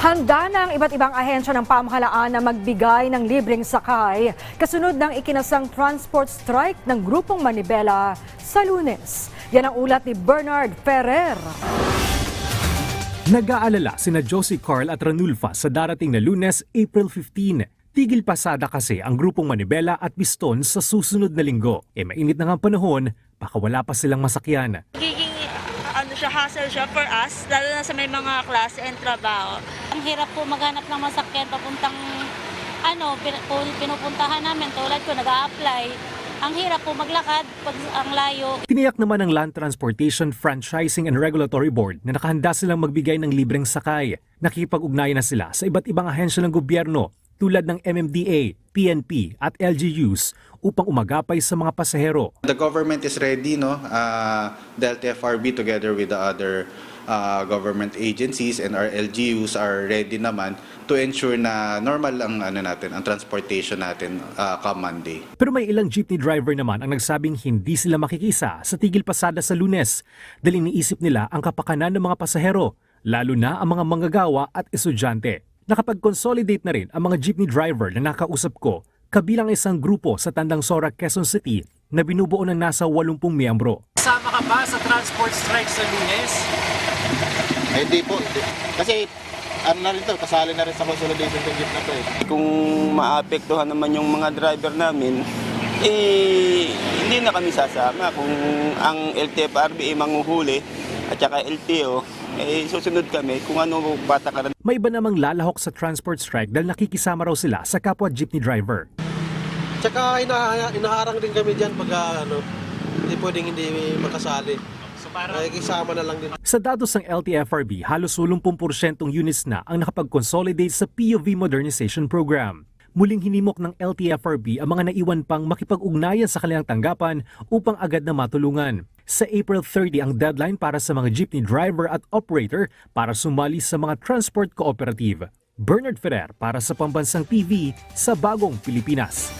Handa na ang iba't ibang ahensya ng pamahalaan na magbigay ng libreng sakay kasunod ng ikinasang transport strike ng grupong Manibela sa lunes. Yan ang ulat ni Bernard Ferrer. Nag-aalala sina Josie Carl at Ranulfa sa darating na lunes, April 15. Tigil pasada kasi ang grupong Manibela at Piston sa susunod na linggo. E mainit na nga ang panahon, baka wala pa silang masakyan. Giging ano siya, hassle siya for us, lalo na sa may mga klase and trabaho. Ang hirap po maghanap ng masakyan papuntang ano, pin- pu- pinupuntahan namin tulad ko nag-a-apply. Ang hirap po maglakad pag ang layo. Tiniyak naman ng Land Transportation Franchising and Regulatory Board na nakahanda silang magbigay ng libreng sakay. Nakikipag-ugnayan na sila sa iba't ibang ahensya ng gobyerno tulad ng MMDA, PNP at LGUs upang umagapay sa mga pasahero. The government is ready, no? Uh, the LTFRB together with the other uh, government agencies and our LGUs are ready naman to ensure na normal ang ano natin, ang transportation natin uh, come Monday. Pero may ilang jeepney driver naman ang nagsabing hindi sila makikisa sa tigil pasada sa lunes dahil iniisip nila ang kapakanan ng mga pasahero, lalo na ang mga manggagawa at estudyante. Nakapag-consolidate na rin ang mga jeepney driver na nakausap ko kabilang isang grupo sa Tandang Sora, Quezon City na binubuo ng nasa 80 miyembro. Kasama ka ba sa transport strike sa lunes? Eh, Hindi po. Hindi. Kasi ano na rin to, kasali na rin sa consolidation ng jeep na to eh. Kung maapektuhan naman yung mga driver namin, eh, hindi na kami sasama. Kung ang LTFRB ay manguhuli at saka LTO, eh, susunod kami kung ano patakaran May iba namang lalahok sa transport strike dahil nakikisama raw sila sa kapwa jeepney driver. Tsaka ina inaharang din kami dyan pag ah, ano, hindi pwedeng hindi makasali. So para Ay, kisama na lang din. Sa datos ng LTFRB, halos 80% units na ang nakapag-consolidate sa POV Modernization Program. Muling hinimok ng LTFRB ang mga naiwan pang makipag-ugnayan sa kanilang tanggapan upang agad na matulungan. Sa April 30 ang deadline para sa mga jeepney driver at operator para sumali sa mga transport cooperative. Bernard Ferrer para sa Pambansang TV sa Bagong Pilipinas.